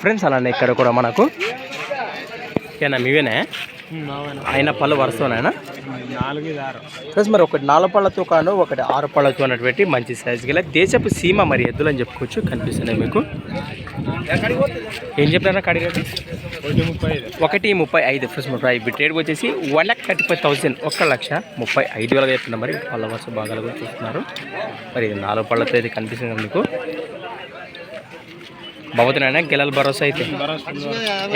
Friends అలానే ఇక్కడ కూడా మనకు ఏనా మీవేనా? ఆయన పళ్ళు ఆరు ఫ్రెండ్స్ మరి ఒకటి నాలుగు పళ్ళతో కాను ఒకటి ఆరు పళ్ళతో అన్నటువంటి మంచి సైజు గల దేశపు సీమ మరి ఎద్దులు అని చెప్పుకోవచ్చు కనిపిస్తున్నాయి మీకు. ఏం చెప్పారా కడి రేటు ఒకటి ముప్పై ఐదు. ఒకటి ముప్పై ఐదు. రేట్ వచ్చేసి one lakh thirty five thousand ఒక లక్ష ముప్పై ఐదు వేలుగా చెప్తున్నా మరి పళ్ళ వరుస భాగాలు కూడా చూస్తున్నారు. మరి ఇది నాలుగు పళ్ళతో అయితే కనిపిస్తుంది మీకు. బాబుతున్నాయన గెలల భరోసా అయితే.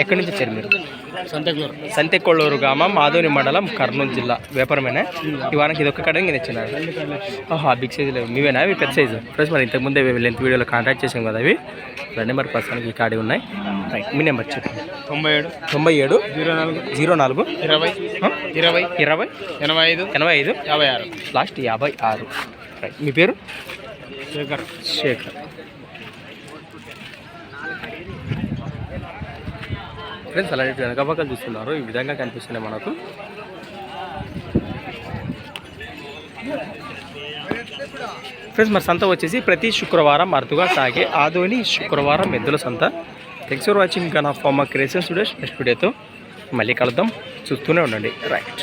ఎక్కడి నుంచి వచ్చారు మీరు? సంతెకొಳ್ಳూరు గ్రామం మాధవని మండలం కర్నూలు జిల్లా. వ్యాపారమేనా? ఈ వారానికి ఇది ఒక్క కడ నేను ఇచ్చినారు. ఆహా బిగ్ సైజు లేవు మీవేనా? అవి పెద్ద సైజు. ప్లస్ మరి ఇంతకుముందే లెంత్ వీడియోలో కాంటాక్ట్ చేసాం కదా అవి. రెండు మరి ప్రస్తుతానికి ఈ కాడి ఉన్నాయి. రైట్ మీ నెంబర్ చెప్పండి. తొంభై ఏడు. తొంభై ఏడు జీరో నాలుగు. జీరో నాలుగు. ఇరవై? ఇరవై. ఇరవై. ఎనభై ఐదు. ఎనభై ఐదు. యాభై ఆరు. లాస్ట్ యాభై ఆరు. రైట్ మీ పేరు? శేఖర్. శేఖర్. ఫ్రెండ్స్ అలాంటి వెనకపక్కలు చూస్తున్నారు. ఈ విధంగా కనిపిస్తున్నాయి మనకు. ఫ్రెండ్స్ మరి సంత వచ్చేసి ప్రతి శుక్రవారం అరుదుగా సాగే ఆదోని శుక్రవారం ఎద్దుల సంత. థ్యాంక్స్ ఫర్ వాచింగ్ నా ఫార్మర్ క్రేసన్ స్టూడెంట్స్ నెక్స్ట్ వీడియోతో మళ్ళీ కలుద్దాం. చూస్తూనే ఉండండి. రైట్